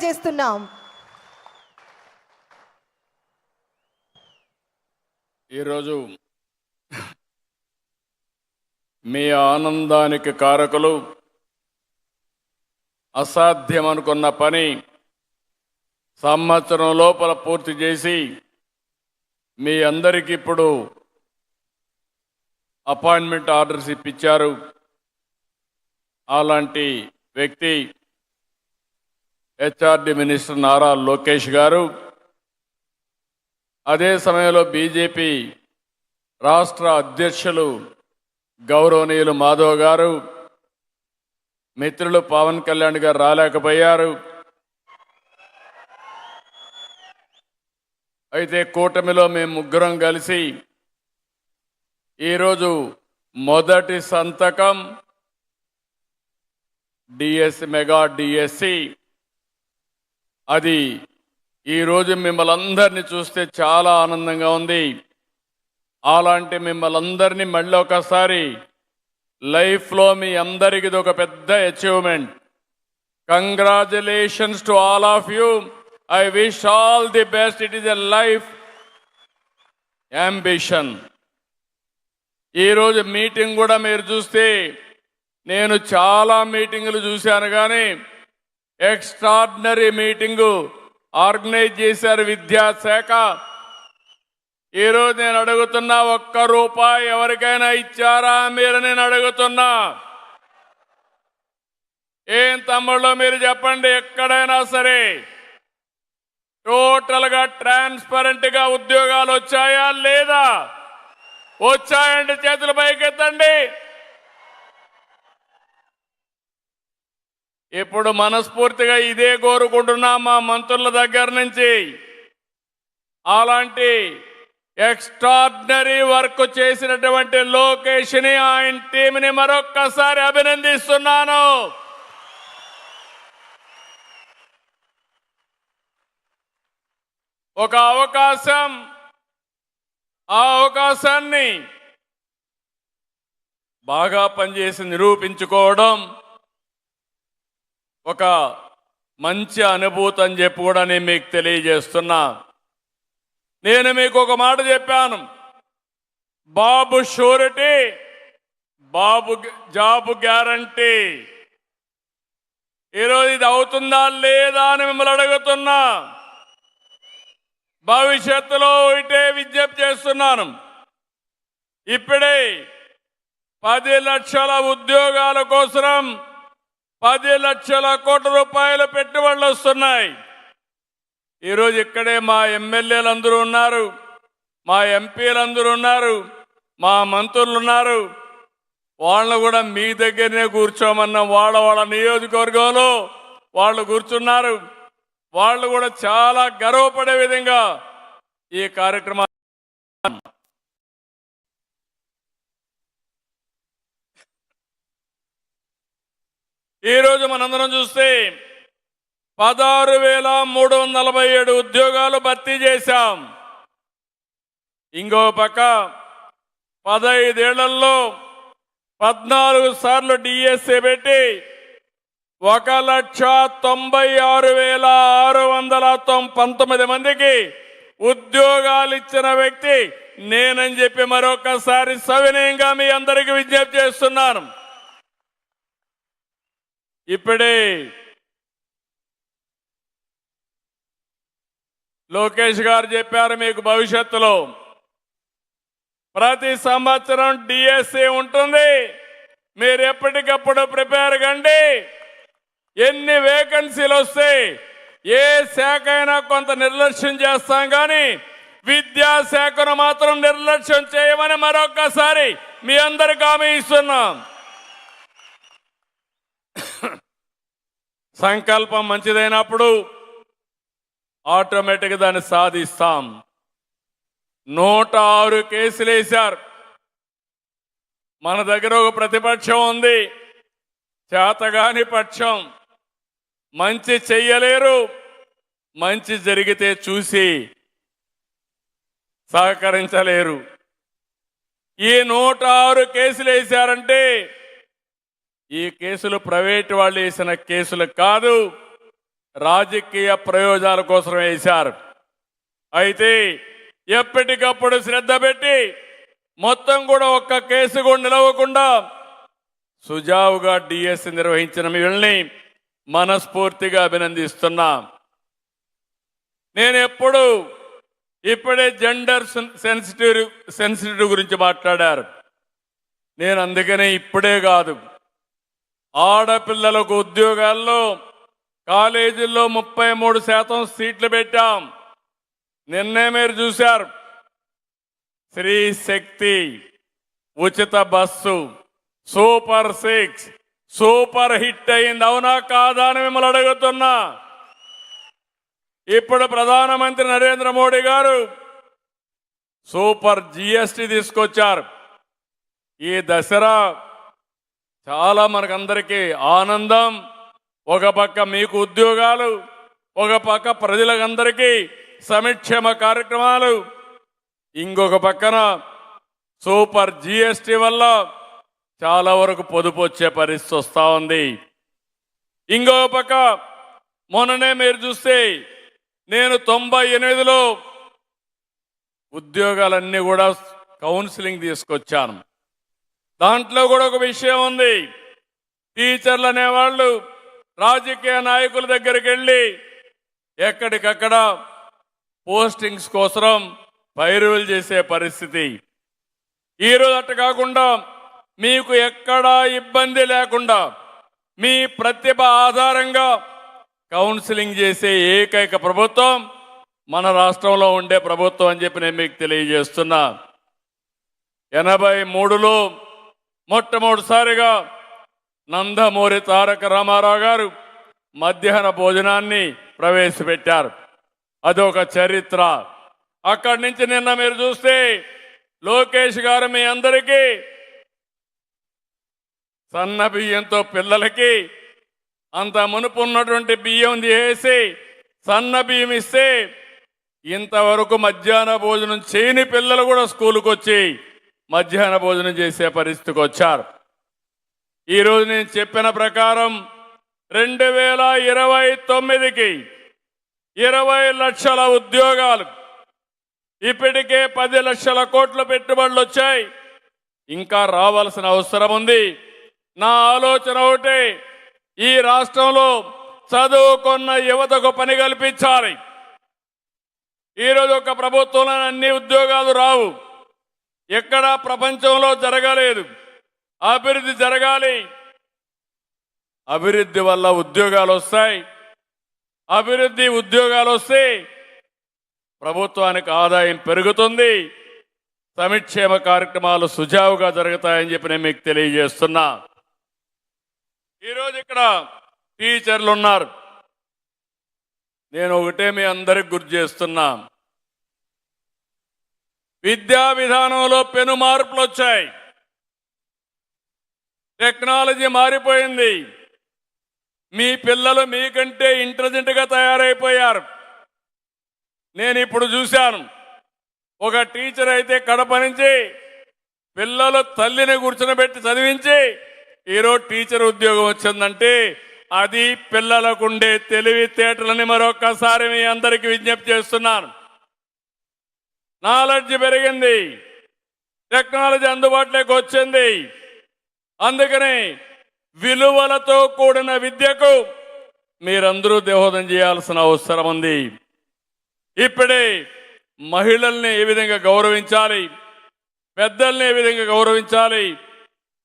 తెలియజేస్తున్నాం ఈరోజు మీ ఆనందానికి కారకులు అసాధ్యం అనుకున్న పని సంవత్సరం లోపల పూర్తి చేసి మీ అందరికీ ఇప్పుడు అపాయింట్మెంట్ ఆర్డర్స్ ఇప్పించారు. అలాంటి వ్యక్తి హెచ్ఆర్డి మినిస్టర్ నారా లోకేష్ గారు. అదే సమయంలో బీజేపీ రాష్ట్ర అధ్యక్షులు గౌరవనీయులు మాధవ్ గారు మిత్రులు పవన్ కళ్యాణ్ గారు రాలేకపోయారు. అయితే కూటమిలో మేము ముగ్గురం కలిసి ఈరోజు మొదటి సంతకం డిఎస్సి మెగా డిఎస్సి అది ఈరోజు మిమ్మల్ని అందరినీ చూస్తే చాలా ఆనందంగా ఉంది. అలాంటి మిమ్మల్ని అందరినీ మళ్ళీ ఒకసారి లైఫ్లో మీ అందరికి ఇది ఒక పెద్ద achievement congratulations to all of you I wish all the best it is a life ambition ఈరోజు మీటింగ్ కూడా మీరు చూస్తే నేను చాలా మీటింగులు చూశాను కానీ ఎక్స్ట్రాడినరీ మీటింగు ఆర్గనైజ్ చేశారు విద్యాశాఖ. ఈరోజు నేను అడుగుతున్నా ఒక్క రూపాయి ఎవరికైనా ఇచ్చారా మీరు నేను అడుగుతున్నా. ఏం తమ్ముళ్ళు మీరు చెప్పండి ఎక్కడైనా సరే. టోటల్గా ట్రాన్స్పరెంట్గా ఉద్యోగాలు వచ్చాయా లేదా? వచ్చాయండి చేతులు పైకెత్తండి. ఇప్పుడు మనస్ఫూర్తిగా ఇదే కోరుకుంటున్నా మా మంత్రుల దగ్గర నుంచి. అలాంటి ఎక్స్ట్రాడినరీ వర్క్ చేసినటువంటి లోకేష్ని ఆయన టీంని మరొక్కసారి అభినందిస్తున్నాను. ఒక అవకాశం ఆ అవకాశాన్ని బాగా పనిచేసి నిరూపించుకోవడం ఒక మంచి అనుభూతి అని చెప్పి కూడా నేను మీకు తెలియజేస్తున్నా. నేను మీకు ఒక మాట చెప్పాను. Babu surety Babu job guarantee. ఈరోజు ఇది అవుతుందా లేదా అని మిమ్మల్ని అడుగుతున్నా. భవిష్యత్తులో ఇటే విజ్ఞప్తి చేస్తున్నాను. ఇప్పుడే పది లక్షల ఉద్యోగాల కోసం పది లక్షల కోట్ల రూపాయల పెట్టుబడులు వస్తున్నాయి. ఈరోజు ఇక్కడే మా ఎమ్మెల్యేలు అందరూ ఉన్నారు మా ఎంపీలందరూ ఉన్నారు మా మంత్రులు ఉన్నారు. వాళ్ళను కూడా మీ దగ్గరనే కూర్చోమన్న వాళ్ళ వాళ్ళ నియోజకవర్గంలో వాళ్ళు కూర్చున్నారు. వాళ్ళు కూడా చాలా గర్వపడే విధంగా ఈ కార్యక్రమం ఈరోజు మనందరం చూస్తే పదహారు వేల మూడు వందల నలభై ఏడు ఉద్యోగాలు భర్తీ చేశాం. ఇంకో పక్క పదైదేళ్ళలో పద్నాలుగు సార్లు డిఎస్ఏ పెట్టి ఒక లక్ష తొంభై ఆరు వేల ఆరు వందల తొం- పంతొమ్మిది మందికి ఉద్యోగాలు ఇచ్చిన వ్యక్తి నేనని చెప్పి మరొకసారి సవినయంగా మీ అందరికీ విజ్ఞప్తి చేస్తున్నాను. ఇప్పుడే లోకేష్ గారు చెప్పారు మీకు భవిష్యత్తులో. ప్రతి సంవత్సరం డిఎస్సి ఉంటుంది. మీరు ఎప్పటికప్పుడు ప్రిపేర్ కండి. ఎన్ని వేకెన్సీలు వస్తాయి ఏ శాఖ అయినా కొంత నిర్లక్ష్యం చేస్తాం కానీ విద్యాశాఖను మాత్రం నిర్లక్ష్యం చేయమని మరొక్కసారి మీ అందరికి హామీ ఇస్తున్నాం. సంకల్పం మంచిదైనప్పుడు ఆటోమేటిక్గా దాన్ని సాధిస్తాం. నూట ఆరు కేసులు వేశారు. మన దగ్గర ఒక ప్రతిపక్షం ఉంది. చేతగాని పక్షం. మంచి చెయ్యలేరు. మంచి జరిగితే చూసి సహకరించలేరు. ఈ నూట ఆరు కేసులు వేశారంటే ఈ కేసులు ప్రైవేట్ వాళ్ళు వేసిన కేసులు కాదు రాజకీయ ప్రయోజనాల కోసం వేశారు. అయితే ఎప్పటికప్పుడు శ్రద్ధ పెట్టి మొత్తం కూడా ఒక్క కేసు కూడా నిలవకుండా సుజావుగా డిఎస్ నిర్వహించిన వీళ్ళని మనస్ఫూర్తిగా అభినందిస్తున్నా. నేను ఎప్పుడు ఇప్పుడే జెండర్ సెన్సిటివ్ సెన్సిటివ్ గురించి మాట్లాడారు. నేను అందుకనే ఇప్పుడే కాదు. ఆడపిల్లలకు ఉద్యోగాల్లో కాలేజీల్లో ముప్పై మూడు శాతం సీట్లు పెట్టాం. నిన్నే మీరు చూశారు. స్త్రీ శక్తి ఉచిత bus super six super hit అయింది. అవునా కాదా అని మిమ్మల్ని అడుగుతున్నా. ఇప్పుడు ప్రధానమంత్రి నరేంద్ర మోడీ గారు సూపర్ జిఎస్టి తీసుకొచ్చారు. ఈ దసరా చాలా మనకందరికీ ఆనందం. ఒక పక్క మీకు ఉద్యోగాలు ఒక పక్క ప్రజలందరికీ సంక్షేమ కార్యక్రమాలు. ఇంకొక పక్కన సూపర్ జిఎస్టి వల్ల చాలా వరకు పొదుపు వచ్చే పరిస్థితి వస్తూ ఉంది. ఇంకో పక్క మొన్ననే మీరు చూస్తే నేను తొంభై ఎనిమిదిలో ఉద్యోగాలన్నీ కూడా కౌన్సిలింగ్ తీసుకొచ్చాను. దాంట్లో కూడా ఒక విషయం ఉంది. టీచర్లు అనేవాళ్ళు రాజకీయ నాయకుల దగ్గరికి వెళ్ళి ఎక్కడికక్కడ పోస్టింగ్స్ కోసం పైరువులు చేసే పరిస్థితి. ఈరోజు అట్ట కాకుండా మీకు ఎక్కడా ఇబ్బంది లేకుండా మీ ప్రతిభ ఆధారంగా కౌన్సిలింగ్ చేసే ఏకైక ప్రభుత్వం మన రాష్ట్రంలో ఉండే ప్రభుత్వం అని చెప్పి నేను మీకు తెలియజేస్తున్నా. ఎనభై మూడులో మొట్టమొదటిసారిగా నందమూరి తారక రామారావు గారు మధ్యాహ్న భోజనాన్ని ప్రవేశపెట్టారు. అదొక చరిత్ర. అక్కడి నుంచి నిన్న మీరు చూస్తే లోకేష్ గారు మీ అందరికీ సన్న బియ్యంతో పిల్లలకి అంత మునుపు ఉన్నటువంటి బియ్యం చేసి సన్న బియ్యం ఇస్తే ఇంతవరకు మధ్యాహ్న భోజనం చేయని పిల్లలు కూడా స్కూల్కి వచ్చి మధ్యాహ్న భోజనం చేసే పరిస్థితికి వచ్చారు. ఈరోజు నేను చెప్పిన ప్రకారం రెండు వేల ఇరవై తొమ్మిదికి ఇరవై లక్షల ఉద్యోగాలు ఇప్పటికే పది లక్షల కోట్ల పెట్టుబడులు వచ్చాయి. ఇంకా రావాల్సిన అవసరం ఉంది. నా ఆలోచన ఒకటే ఈ రాష్ట్రంలో చదువుకున్న యువతకు పని కల్పించాలి. ఈరోజు ఒక ప్రభుత్వంలో అన్ని ఉద్యోగాలు రావు. ఎక్కడా ప్రపంచంలో జరగలేదు. అభివృద్ధి జరగాలి. అభివృద్ధి వల్ల ఉద్యోగాలు వస్తాయి. అభివృద్ధి ఉద్యోగాలు వస్తే ప్రభుత్వానికి ఆదాయం పెరుగుతుంది. సంక్షేమ కార్యక్రమాలు సుజావుగా జరుగుతాయని చెప్పి నేను మీకు తెలియజేస్తున్నా. ఈరోజు ఇక్కడ టీచర్లు ఉన్నారు. నేను ఒకటే మీ అందరికి గుర్తు చేస్తున్నా. విద్యా విధానంలో పెను మార్పులు వచ్చాయి. టెక్నాలజీ మారిపోయింది. మీ పిల్లలు మీకంటే ఇంటెలిజెంట్గా తయారైపోయారు. నేను ఇప్పుడు చూశాను. ఒక టీచర్ అయితే కడప నుంచి పిల్లలు తల్లిని కూర్చునబెట్టి చదివించి ఈరోజు టీచర్ ఉద్యోగం వచ్చిందంటే అది పిల్లలకుండే తెలివితేటలని మరొక్కసారి మీ అందరికీ విజ్ఞప్తి చేస్తున్నాను. నాలెడ్జ్ పెరిగింది. టెక్నాలజీ అందుబాటులోకి వచ్చింది. అందుకని విలువలతో కూడిన విద్యకు మీరందరూ దేహోదం చేయాల్సిన అవసరం ఉంది. ఇప్పుడే మహిళల్ని ఏ విధంగా గౌరవించాలి? పెద్దల్ని ఏ విధంగా గౌరవించాలి?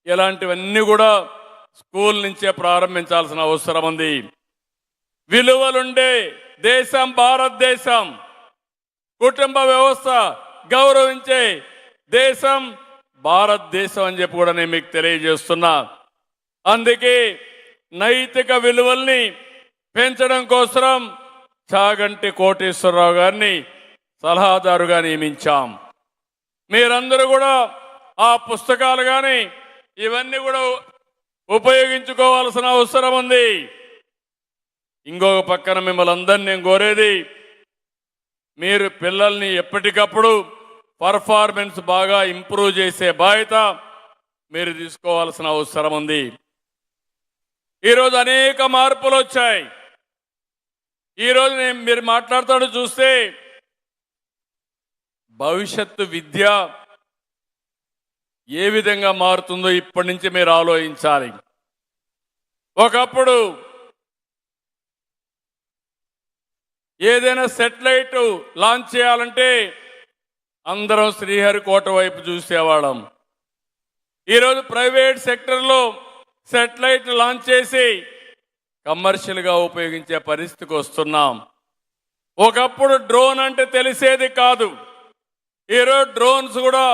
ఇలాంటివన్నీ కూడా స్కూల్ నుంచే ప్రారంభించాల్సిన అవసరం ఉంది. విలువలుండే దేశం భారతదేశం కుటుంబ వ్యవస్థ గౌరవించే దేశం భారతదేశం అని చెప్పి కూడా నేను మీకు తెలియజేస్తున్నా. అందుకే నైతిక విలువల్ని పెంచడం కోసం చాగంటి కోటేశ్వరరావు గారిని సలహాదారుగా నియమించాం. మీరందరూ కూడా ఆ పుస్తకాలు కానీ ఇవన్నీ కూడా ఉపయోగించుకోవాల్సిన అవసరం ఉంది. ఇంకొక పక్కన మిమ్మల్ని అందరినీ నేను కోరేది మీరు పిల్లల్ని ఎప్పటికప్పుడు పర్ఫార్మెన్స్ బాగా ఇంప్రూవ్ చేసే బాధ్యత మీరు తీసుకోవాల్సిన అవసరం ఉంది. ఈరోజు అనేక మార్పులు వచ్చాయి. ఈరోజు నేను మీరు మాట్లాడుతాడు చూస్తే భవిష్యత్తు విద్య ఏ విధంగా మారుతుందో ఇప్పటి నుంచి మీరు ఆలోచించాలి. ఒకప్పుడు ఏదైనా సెటిలైట్ లాంచ్ చేయాలంటే అందరం శ్రీహరికోట వైపు చూసేవాళ్ళం. ఈరోజు ప్రైవేట్ సెక్టర్లో సెటిలైట్ లాంచ్ చేసి కమర్షియల్గా ఉపయోగించే పరిస్థితికి వస్తున్నాం. ఒకప్పుడు డ్రోన్ అంటే తెలిసేది కాదు. ఈరోజు డ్రోన్స్ కూడా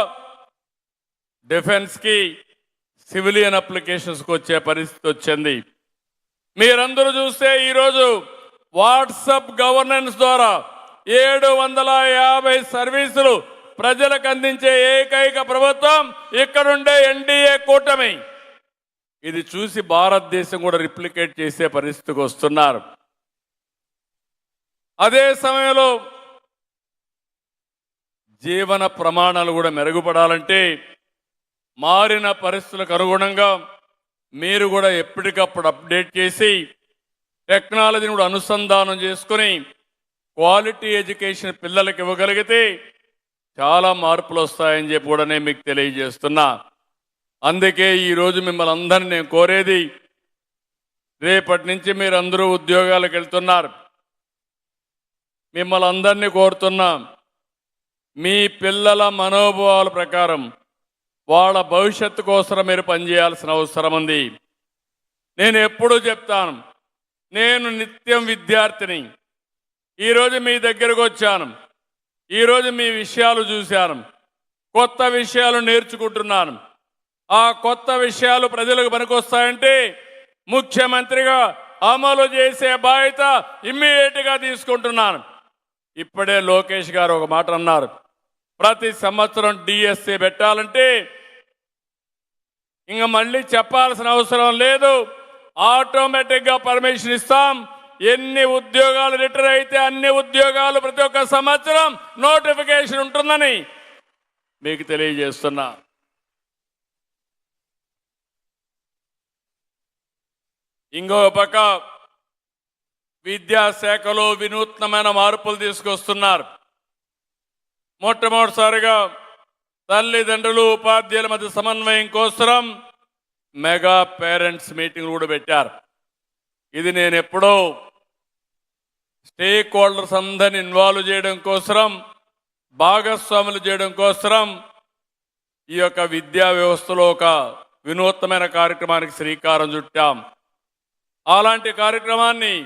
డిఫెన్స్కి సివిలియన్ అప్లికేషన్స్కి వచ్చే పరిస్థితి వచ్చింది. మీరందరూ చూస్తే ఈరోజు వాట్సప్ గవర్నెన్స్ ద్వారా ఏడు వందల యాభై సర్వీసులు ప్రజలకు అందించే ఏకైక ప్రభుత్వం ఇక్కడుండే ఎన్డీఏ కూటమి. ఇది చూసి భారతదేశం కూడా రిప్లికేట్ చేసే పరిస్థితికి వస్తున్నారు. అదే సమయంలో జీవన ప్రమాణాలు కూడా మెరుగుపడాలంటే మారిన పరిస్థితులకు అనుగుణంగా మీరు కూడా ఎప్పటికప్పుడు అప్డేట్ చేసి టెక్నాలజీని కూడా అనుసంధానం చేసుకుని క్వాలిటీ ఎడ్యుకేషన్ పిల్లలకి ఇవ్వగలిగితే చాలా మార్పులు వస్తాయని చెప్పి కూడా నేను మీకు తెలియజేస్తున్నా. అందుకే ఈరోజు మిమ్మల్ని అందరినీ నేను కోరేది రేపటి నుంచి మీరు అందరూ ఉద్యోగాలకు వెళ్తున్నారు. మిమ్మల్ని అందరినీ కోరుతున్నాం మీ పిల్లల మనోభావాల ప్రకారం వాళ్ళ భవిష్యత్తు కోసం మీరు పనిచేయాల్సిన అవసరం ఉంది. నేను ఎప్పుడూ చెప్తాను నేను నిత్యం విద్యార్థిని. ఈరోజు మీ దగ్గరకు వచ్చాను. ఈరోజు మీ విషయాలు చూశాను. కొత్త విషయాలు నేర్చుకుంటున్నాను. ఆ కొత్త విషయాలు ప్రజలకు పనికొస్తాయంటే ముఖ్యమంత్రిగా అమలు చేసే బాధ్యత ఇమ్మీడియట్గా తీసుకుంటున్నాను. ఇప్పుడే లోకేష్ గారు ఒక మాట అన్నారు. ప్రతి సంవత్సరం డిఎస్సి పెట్టాలంటే ఇంకా మళ్ళీ చెప్పాల్సిన అవసరం లేదు. ఆటోమేటిక్గా పర్మిషన్ ఇస్తాం. ఎన్ని ఉద్యోగాలు రిటైర్ అయితే అన్ని ఉద్యోగాలు ప్రతి ఒక్క సంవత్సరం నోటిఫికేషన్ ఉంటుందని మీకు తెలియజేస్తున్నా. ఇంకో పక్క విద్యాశాఖలో వినూత్నమైన మార్పులు తీసుకొస్తున్నారు. మొట్టమొదటిసారిగా తల్లిదండ్రులు ఉపాధ్యాయుల మధ్య సమన్వయం కోసం మెగా పేరెంట్స్ మీటింగ్ కూడా పెట్టారు. ఇది నేను ఎప్పుడో స్టేక్ హోల్డర్స్ అందరిని ఇన్వాల్వ్ చేయడం కోసం భాగస్వాములు చేయడం కోసం ఈ యొక్క విద్యా వ్యవస్థలో ఒక వినూత్నమైన కార్యక్రమానికి శ్రీకారం చుట్టాం. అలాంటి కార్యక్రమాన్ని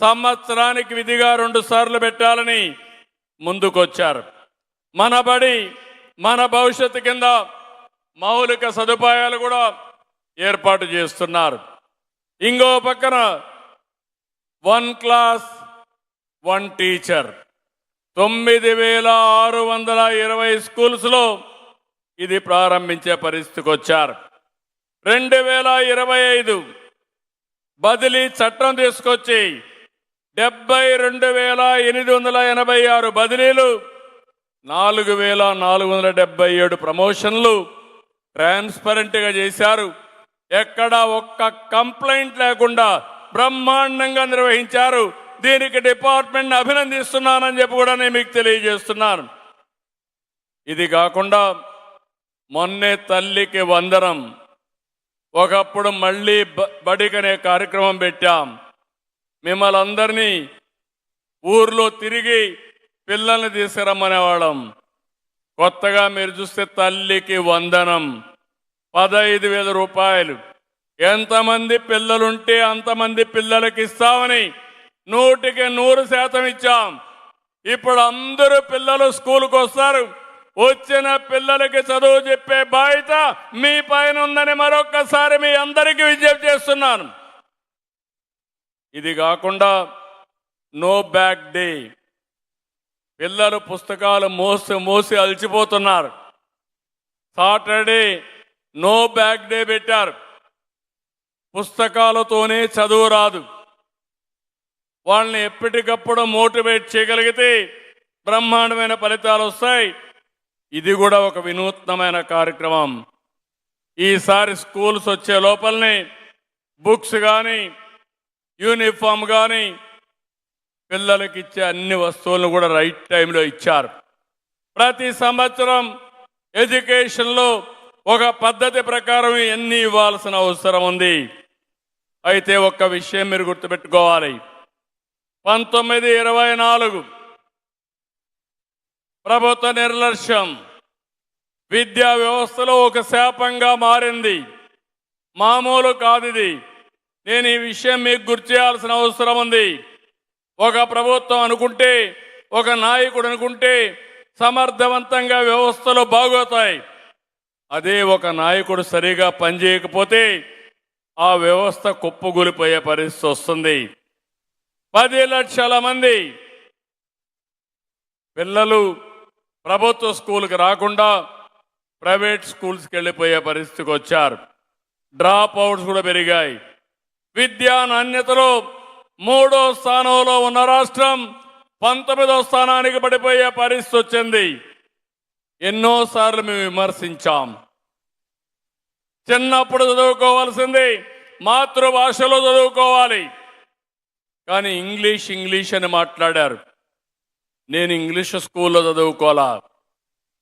సంవత్సరానికి విధిగా రెండు సార్లు పెట్టాలని ముందుకొచ్చారు. మన బడి మన భవిష్యత్తు కింద మౌలిక సదుపాయాలు కూడా ఏర్పాటు చేస్తున్నారు. ఇంకో పక్కన వన్ క్లాస్ వన్ టీచర్. తొమ్మిది వేల ఆరు వందల ఇరవై స్కూల్స్లో ఇది ప్రారంభించే పరిస్థితికి వచ్చారు. రెండు వేల ఇరవై ఐదు బదిలీ చట్టం తీసుకొచ్చి డెబ్బై రెండు వేల ఎనిమిది వందల ఎనభై ఆరు బదిలీలు నాలుగు వేల నాలుగు వందల డెబ్బై ఏడు ప్రమోషన్లు ట్రాన్స్పరెంట్గా చేశారు. ఎక్కడ ఒక్క కంప్లైంట్ లేకుండా బ్రహ్మాండంగా నిర్వహించారు. దీనికి డిపార్ట్మెంట్ అభినందిస్తున్నానని చెప్పి కూడా నేను మీకు తెలియజేస్తున్నాను. ఇది కాకుండా మొన్నే తల్లికి వందనం ఒకప్పుడు మళ్ళీ బడికనే కార్యక్రమం పెట్టాం. మిమ్మల్ని అందరినీ ఊర్లో తిరిగి పిల్లల్ని తీసుకురమ్మనేవాళ్ళం. కొత్తగా మీరు చూస్తే తల్లికి వందనం. పదహైదు వేల రూపాయలు. ఎంతమంది పిల్లలుంటే అంతమంది పిల్లలకి ఇస్తామని నూటికి నూరు శాతం ఇచ్చాం. ఇప్పుడు అందరూ పిల్లలు స్కూల్కి వస్తారు వచ్చిన పిల్లలకి చదువు చెప్పే బాధ్యత మీ పైన ఉందని మరొకసారి మీ అందరికీ విజ్ఞప్తి చేస్తున్నాను. ఇది కాకుండా నో బ్యాక్ డే. పిల్లలు పుస్తకాలు మోసి మోసి అలసిపోతున్నారు సాటర్డే నో బ్యాక్ డే పెట్టారు. పుస్తకాలతోనే చదువు రాదు. వాళ్ళని ఎప్పటికప్పుడు మోటివేట్ చేయగలిగితే బ్రహ్మాండమైన ఫలితాలు వస్తాయి. ఇది కూడా ఒక వినూత్నమైన కార్యక్రమం. ఈసారి స్కూల్స్ వచ్చే లోపలనే బుక్స్ కానీ యూనిఫామ్ కానీ పిల్లలకి ఇచ్చే అన్ని వస్తువులను కూడా రైట్ టైంలో ఇచ్చారు. ప్రతి సంవత్సరం ఎడ్యుకేషన్లో ఒక పద్ధతి ప్రకారం ఎన్ని ఇవ్వాల్సిన అవసరం ఉంది? అయితే ఒక్క విషయం మీరు గుర్తుపెట్టుకోవాలి. పంతొమ్మిది ఇరవై నాలుగు. ప్రభుత్వ నిర్లక్ష్యం. విద్యా వ్యవస్థలో ఒక శాపంగా మారింది. మామూలు కాదు ఇది నేను ఈ విషయం మీకు గుర్తు చేయాల్సిన అవసరం ఉంది. ఒక ప్రభుత్వం అనుకుంటే ఒక నాయకుడు అనుకుంటే సమర్థవంతంగా వ్యవస్థలు బాగోతాయి. అదే ఒక నాయకుడు సరిగా పనిచేయకపోతే ఆ వ్యవస్థ కుప్పగూలిపోయే పరిస్థితి వస్తుంది. పది లక్షల మంది పిల్లలు ప్రభుత్వ స్కూల్కి రాకుండా ప్రైవేట్ స్కూల్స్కి వెళ్ళిపోయే పరిస్థితికి వచ్చారు. డ్రాప్ అవుట్స్ కూడా పెరిగాయి. విద్యా నాణ్యతలో మూడో స్థానంలో ఉన్న రాష్ట్రం పంతొమ్మిదో స్థానానికి పడిపోయే పరిస్థితి వచ్చింది. ఎన్నోసార్లు మేము విమర్శించాం. చిన్నప్పుడు చదువుకోవాల్సింది మాతృభాషలో చదువుకోవాలి. కానీ ఇంగ్లీష్ ఇంగ్లీష్ అని మాట్లాడారు. నేను ఇంగ్లీష్ స్కూల్లో చదువుకోవాలా?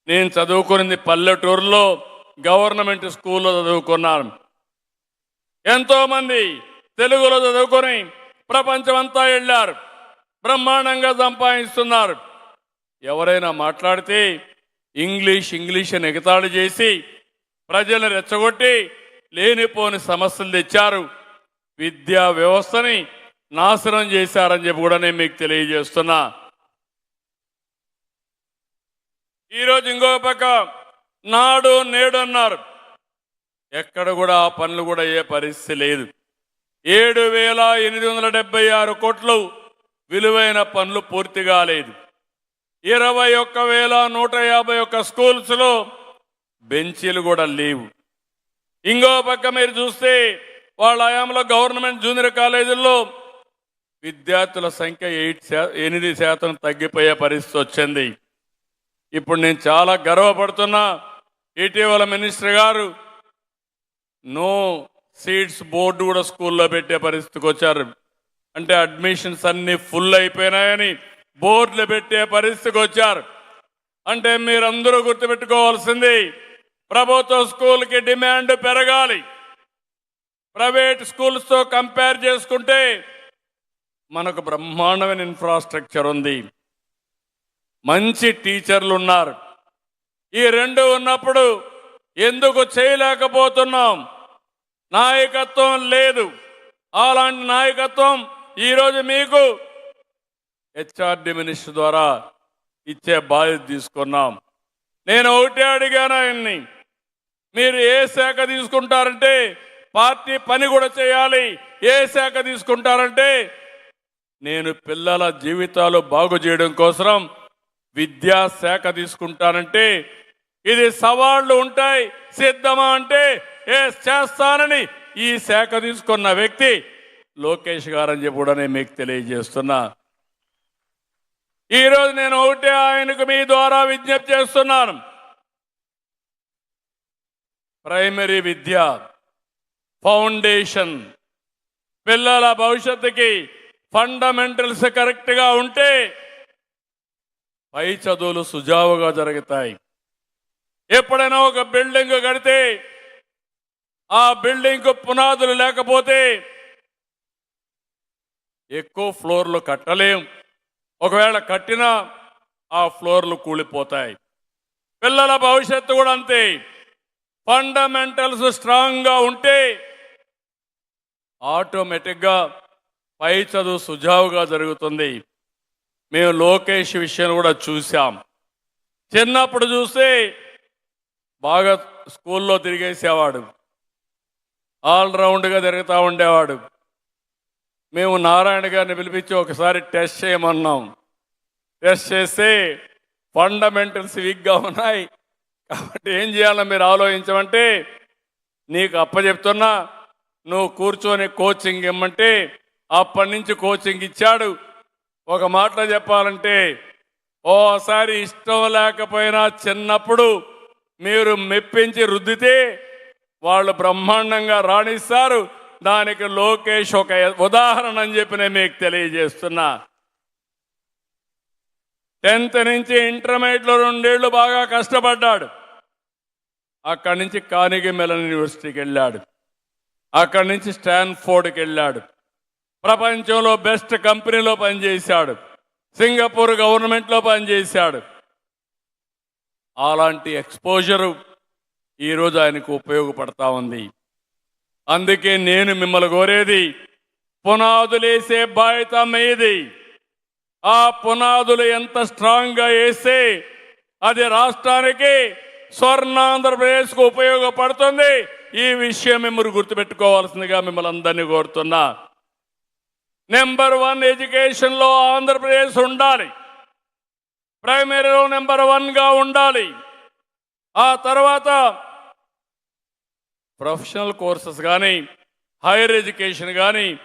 నేను చదువుకున్నది పల్లెటూరులో గవర్నమెంట్ స్కూల్లో చదువుకున్నాను. ఎంతోమంది తెలుగులో చదువుకొని ప్రపంచమంతా వెళ్ళారు. బ్రహ్మాండంగా సంపాదిస్తున్నారు. ఎవరైనా మాట్లాడితే ఇంగ్లీష్ ఇంగ్లీష్ అని ఎగతాళి చేసి ప్రజలను రెచ్చగొట్టి లేనిపోని సమస్యలు తెచ్చారు. విద్యా వ్యవస్థని నాశనం చేశారని చెప్పి కూడా నేను మీకు తెలియజేస్తున్నా. ఈరోజు ఇంకో పక్క నాడు నేడు అన్నారు. ఎక్కడ కూడా ఆ పనులు కూడా ఏ పరిస్థితి లేదు. ఏడు వేల ఎనిమిది వందల డెబ్బై ఆరు కోట్లు విలువైన పనులు పూర్తి కాలేదు. ఇరవై ఒక్క వేల నూట యాభై ఒక్క స్కూల్స్లో బెంచీలు కూడా లేవు. ఇంకో పక్క మీరు చూస్తే వాళ్ళ హయాంలో గవర్నమెంట్ జూనియర్ కాలేజీల్లో విద్యార్థుల సంఖ్య ఎయిట్ ఎనిమిది శాతం తగ్గిపోయే పరిస్థితి వచ్చింది. ఇప్పుడు నేను చాలా గర్వపడుతున్నా. ఇటీవల మినిస్టర్ గారు నో సీట్స్ బోర్డు కూడా స్కూల్లో పెట్టే పరిస్థితికి వచ్చారు. అంటే అడ్మిషన్స్ అన్నీ ఫుల్ అయిపోయినాయని బోర్డులు పెట్టే పరిస్థితికి వచ్చారు. అంటే మీరందరూ గుర్తుపెట్టుకోవాల్సింది ప్రభుత్వ స్కూల్కి డిమాండ్ పెరగాలి. ప్రైవేట్ స్కూల్స్తో కంపేర్ చేసుకుంటే మనకు బ్రహ్మాండమైన ఇన్ఫ్రాస్ట్రక్చర్ ఉంది. మంచి టీచర్లు ఉన్నారు ఈ రెండు ఉన్నప్పుడు ఎందుకు చేయలేకపోతున్నాం? నాయకత్వం లేదు. అలాంటి నాయకత్వం ఈరోజు మీకు హెచ్ఆర్డి మినిస్టర్ ద్వారా ఇచ్చే బాధ్యత తీసుకున్నాం. నేను ఒకటే అడిగాను ఆయన్ని మీరు ఏ శాఖ తీసుకుంటారంటే పార్టీ పని కూడా చేయాలి ఏ శాఖ తీసుకుంటారంటే నేను పిల్లల జీవితాలు బాగు చేయడం కోసం విద్యా శాఖ తీసుకుంటానంటే ఇది సవాళ్ళు ఉంటాయి సిద్ధమా అంటే ఏ చేస్తానని ఈ శాఖ తీసుకున్న వ్యక్తి లోకేష్ గారని చెప్పి కూడా నేను మీకు తెలియజేస్తున్నా. ఈరోజు నేను ఒకటే ఆయనకు మీ ద్వారా విజ్ఞప్తి చేస్తున్నాను. ప్రైమరీ విద్య ఫౌండేషన్ పిల్లల భవిష్యత్తుకి ఫండమెంటల్స్ కరెక్ట్గా ఉంటే పై చదువులు సుజావుగా జరుగుతాయి. ఎప్పుడైనా ఒక బిల్డింగ్ కడితే ఆ బిల్డింగ్కు పునాదులు లేకపోతే ఎక్కువ ఫ్లోర్లు కట్టలేం. ఒకవేళ కట్టినా ఆ ఫ్లోర్లు కూలిపోతాయి. పిల్లల భవిష్యత్తు కూడా అంతే. ఫండమెంటల్స్ స్ట్రాంగ్గా ఉంటే ఆటోమేటిక్గా పై చదువు సుజావుగా జరుగుతుంది. మేము లోకేష్ విషయం కూడా చూసాం చిన్నప్పుడు చూస్తే బాగా స్కూల్లో తిరిగేసేవాడు. ఆల్రౌండ్గా తిరుగుతూ ఉండేవాడు. మేము నారాయణ గారిని పిలిపించి ఒకసారి టెస్ట్ చేయమన్నాం. టెస్ట్ చేస్తే ఫండమెంటల్స్ వీక్గా ఉన్నాయి. కాబట్టి ఏం చేయాలో మీరు ఆలోచించమంటే నీకు అప్పచెప్తున్నా నువ్వు కూర్చొని కోచింగ్ ఇమ్మంటే అప్పటి నుంచి కోచింగ్ ఇచ్చాడు. ఒక మాటలో చెప్పాలంటే ఓసారి ఇష్టం లేకపోయినా చిన్నప్పుడు మీరు మెప్పించి రుద్దితే వాళ్ళు బ్రహ్మాండంగా రాణిస్తారు. దానికి లోకేష్ ఒక ఉదాహరణ అని చెప్పి నేను మీకు తెలియజేస్తున్నా. టెన్త్ నుంచి ఇంటర్మీడియట్లో రెండేళ్ళు బాగా కష్టపడ్డాడు. అక్కడి నుంచి కానిగి మెలన్ యూనివర్సిటీకి వెళ్ళాడు. అక్కడి నుంచి స్టాన్ఫోర్డ్కి వెళ్ళాడు. ప్రపంచంలో బెస్ట్ కంపెనీలో పనిచేశాడు. సింగపూర్ గవర్నమెంట్లో పనిచేశాడు. అలాంటి ఎక్స్పోజరు ఈరోజు ఆయనకు ఉపయోగపడతా ఉంది. అందుకే నేను మిమ్మల్ని కోరేది పునాదులేసే బాధ్యత మీది. ఆ పునాదులు ఎంత స్ట్రాంగ్గా వేస్తే అది రాష్ట్రానికి స్వర్ణ ఆంధ్రప్రదేశ్కు ఉపయోగపడుతుంది. ఈ విషయం మిమ్మల్ని గుర్తుపెట్టుకోవాల్సిందిగా మిమ్మల్ని అందరినీ కోరుతున్నా. నెంబర్ వన్ ఎడ్యుకేషన్లో ఆంధ్రప్రదేశ్ ఉండాలి. ప్రైమరీలో నెంబర్ వన్గా ఉండాలి. ఆ తర్వాత ప్రొఫెషనల్ కోర్సెస్ కానీ హైయర్ ఎడ్యుకేషన్ కానీ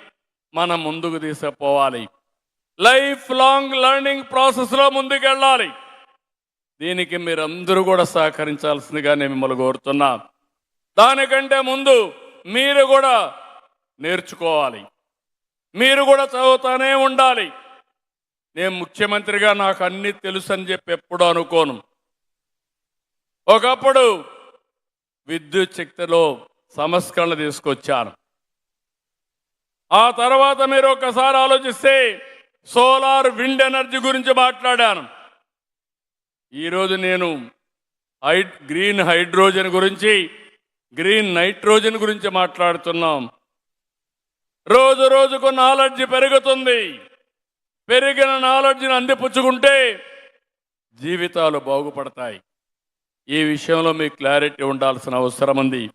మనం ముందుకు తీసుకుపోవాలి. లైఫ్ లాంగ్ లెర్నింగ్ ప్రాసెస్లో ముందుకెళ్ళాలి. దీనికి మీరందరూ కూడా సహకరించాల్సిందిగా నేను మిమ్మల్ని కోరుతున్నా. దానికంటే ముందు మీరు కూడా నేర్చుకోవాలి. మీరు కూడా చదువుతూనే ఉండాలి. నేను ముఖ్యమంత్రిగా నాకు అన్నీ తెలుసు అని చెప్పి ఎప్పుడు అనుకోను. ఒకప్పుడు విద్యుత్ శక్తిలో సంస్కరణ తీసుకొచ్చాను. ఆ తర్వాత మీరు ఒకసారి ఆలోచిస్తే సోలార్ విండ్ ఎనర్జీ గురించి మాట్లాడాను. ఈరోజు నేను హై గ్రీన్ హైడ్రోజన్ గురించి గ్రీన్ నైట్రోజన్ గురించి మాట్లాడుతున్నాం. రోజు రోజుకు నాలెడ్జ్ పెరుగుతుంది. పెరిగిన నాలెడ్జ్ని అందిపుచ్చుకుంటే జీవితాలు బాగుపడతాయి. ఈ విషయంలో మీకు క్లారిటీ ఉండాల్సిన అవసరం ఉంది.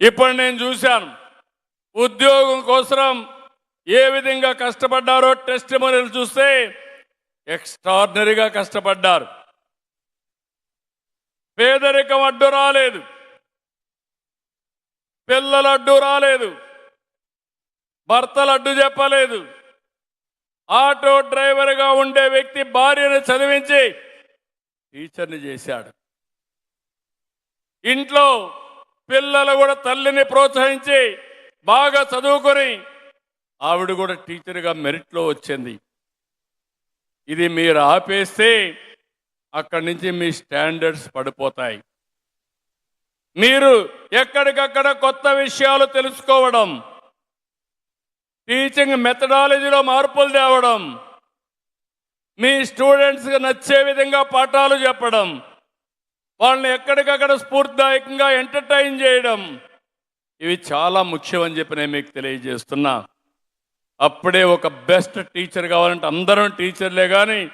ఇప్పుడు నేను చూశాను ఉద్యోగం కోసం ఏ విధంగా కష్టపడ్డారో టెస్ట్ మనీలు చూస్తే ఎక్స్ట్రాడినరీగా కష్టపడ్డారు. పేదరికం అడ్డు రాలేదు. పిల్లలు అడ్డు రాలేదు. భర్తలు అడ్డు చెప్పలేదు. ఆటో డ్రైవర్గా ఉండే వ్యక్తి భార్యను చదివించి టీచర్ని చేశాడు. ఇంట్లో పిల్లలు కూడా తల్లిని ప్రోత్సహించి బాగా చదువుకొని ఆవిడ కూడా టీచర్గా మెరిట్లో వచ్చింది. ఇది మీరు ఆపేస్తే అక్కడి నుంచి మీ స్టాండర్డ్స్ పడిపోతాయి. మీరు ఎక్కడికక్కడ కొత్త విషయాలు తెలుసుకోవడం టీచింగ్ మెథడాలజీలో మార్పులు తేవడం మీ స్టూడెంట్స్కి నచ్చే విధంగా పాఠాలు చెప్పడం వాళ్ళని ఎక్కడికక్కడ స్ఫూర్తిదాయకంగా ఎంటర్టైన్ చేయడం. ఇవి చాలా ముఖ్యమని చెప్పి నేను మీకు తెలియజేస్తున్నా. అప్పుడే ఒక బెస్ట్ టీచర్ కావాలంటే అందరం టీచర్లే కానీ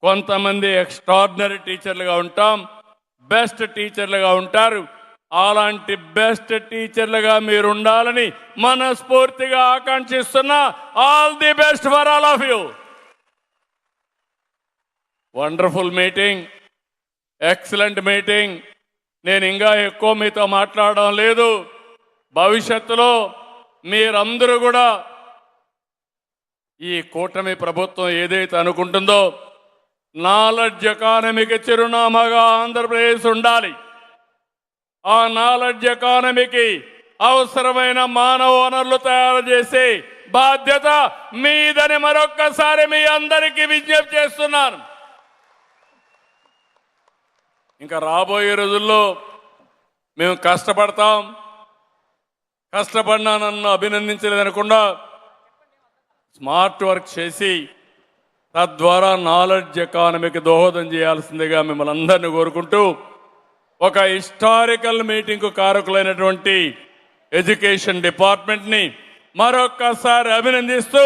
కొంతమంది ఎక్స్ట్రాడినరీ టీచర్లుగా ఉంటాం. బెస్ట్ టీచర్లుగా ఉంటారు. అలాంటి బెస్ట్ టీచర్లుగా మీరు ఉండాలని మనస్ఫూర్తిగా ఆకాంక్షిస్తున్నా. All the best for all of you. Wonderful meeting. Excellent meeting నేను ఇంకా ఎక్కువ మీతో మాట్లాడడం లేదు. భవిష్యత్తులో మీరందరూ కూడా ఈ కూటమి ప్రభుత్వం ఏదైతే అనుకుంటుందో నాలెడ్జ్ ఎకానమీకి చిరునామాగా ఆంధ్రప్రదేశ్ ఉండాలి. ఆ నాలెడ్జ్ ఎకానమీకి అవసరమైన మానవ వనరులు తయారు చేసే బాధ్యత మీదని మరొక్కసారి మీ అందరికీ విజ్ఞప్తి చేస్తున్నాను. ఇంకా రాబోయే రోజుల్లో మేము కష్టపడతాం. కష్టపడినా నన్ను అభినందించలేదనకుండా స్మార్ట్ వర్క్ చేసి తద్వారా నాలెడ్జ్ ఎకానమీకి దోహదం చేయాల్సిందిగా మిమ్మల్ని అందరినీ కోరుకుంటూ ఒక హిస్టారికల్ మీటింగ్కు కారకులైనటువంటి ఎడ్యుకేషన్ డిపార్ట్మెంట్ని మరొక్కసారి అభినందిస్తూ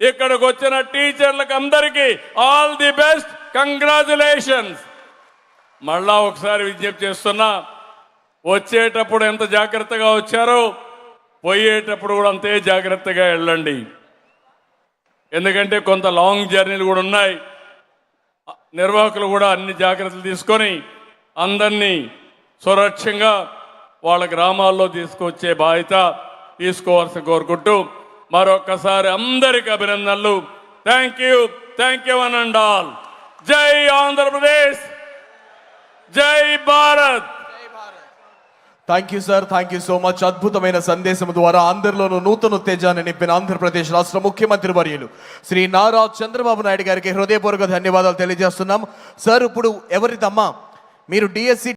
ఇక్కడికి వచ్చిన టీచర్లకు అందరికీ ఆల్ ది బెస్ట్. కంగ్రాచులేషన్స్ మళ్ళా ఒకసారి విజ్ఞప్తి చేస్తున్నా వచ్చేటప్పుడు ఎంత జాగ్రత్తగా వచ్చారో పోయేటప్పుడు కూడా అంతే జాగ్రత్తగా వెళ్ళండి. ఎందుకంటే కొంత లాంగ్ జర్నీలు కూడా ఉన్నాయి. నిర్వాహకులు కూడా అన్ని జాగ్రత్తలు తీసుకొని అందరినీ సురక్షంగా వాళ్ళ గ్రామాల్లో తీసుకొచ్చే బాధ్యత తీసుకోవాల్సి కోరుకుంటూ మరొక్కసారి అందరికి అభినందనలు. Thank you thank you one and all జై ఆంధ్రప్రదేశ్! జై Bharat! Thank you sir thank you so much అద్భుతమైన సందేశం ద్వారా అందరిలోనూ నూతన ఉత్తేజాన్ని నింపిన ఆంధ్రప్రదేశ్ రాష్ట్ర ముఖ్యమంత్రి వర్యులు శ్రీ నారా చంద్రబాబు నాయుడు గారికి హృదయపూర్వక ధన్యవాదాలు తెలియజేస్తున్నాం. సార్ ఇప్పుడు ఎవరిదమ్మా? మీరు డిఎస్సి